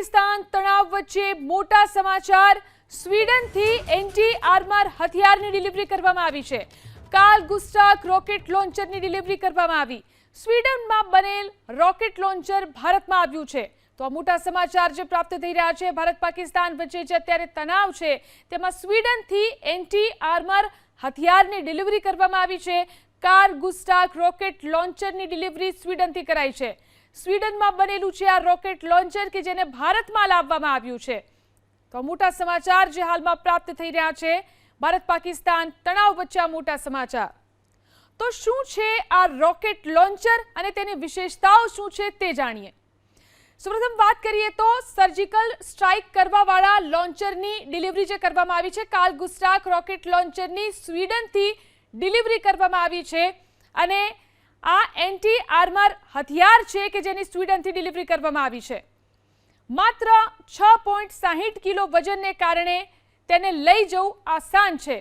પાકિસ્તાન તણાવ વચ્ચે મોટા સમાચાર. સ્વીડનથી એન્ટી આર્મર હથિયારની ડિલિવરી કરવામાં આવી છે. કાલ ગુસ્ટાક રોકેટ લોન્ચરની ડિલિવરી કરવામાં આવી. સ્વીડનમાં બનેલ રોકેટ લોન્ચર ભારતમાં આવ્યું છે. તો આ મોટા સમાચાર જે પ્રાપ્ત થઈ રહ્યા છે, ભારત પાકિસ્તાન વચ્ચે જે અત્યારે તણાવ છે, તેમાં સ્વીડનથી એન્ટી આર્મર હથિયારની ડિલિવરી કરવામાં આવી છે. કાર ગુસ્ટાક રોકેટ લોન્ચરની ડિલિવરી સ્વીડનથી કરાઈ છે. સ્વીડનમાં બનેલું છે આ રોકેટ લોન્ચર કે જેને ભારતમાં લાવવામાં આવ્યું છે. તો મોટા સમાચાર જે હાલમાં પ્રાપ્ત થઈ રહ્યા છે, ભારત પાકિસ્તાન તણાવ વચ્ચે મોટા સમાચાર. તો શું છે આ રોકેટ લોન્ચર અને તેની વિશેષતાઓ શું છે તે જાણીએ. સૌપ્રથમ વાત કરીએ તો સર્જિકલ સ્ટ્રાઇક કરવાવાળા લોન્ચરની ડિલિવરી જે કરવામાં આવી છે, કાલ ગુસ્ટાક રોકેટ લોન્ચરની સ્વીડનથી ડિલિવરી કરવામાં આવી છે અને આ એન્ટી આર્મર હથિયાર છે કે જેની સ્વીડનથી ડિલિવરી કરવામાં આવી છે? માત્ર છ પોઈન્ટ સાહીઠ કિલો વજનને કારણે તેને લઈ જવું આસાન છે.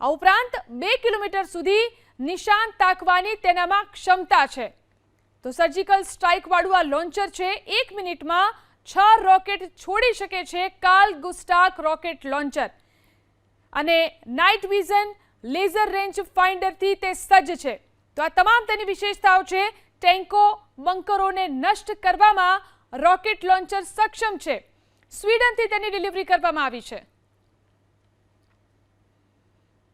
આ ઉપરાંત બે કિલોમીટર સુધી નિશાન તાકવાની તેનામાં ક્ષમતા છે. તો સર્જિકલ સ્ટ્રાઇકવાળું આ લોન્ચર છે, એક મિનિટમાં છ રોકેટ છોડી શકે છે કાલ ગુસ્ટાક રોકેટ લોન્ચર અને નાઇટ વિઝન લેઝર રેન્જ ફાઇન્ડરથી તે સજ્જ છે. તો આ તમામ તેની વિશેષતાઓ છે. ટેન્કો બંકરોને નષ્ટ કરવામાં રોકેટ લોન્ચર સક્ષમ છે. સ્વીડનથી તેની ડિલિવરી કરવામાં આવી છે.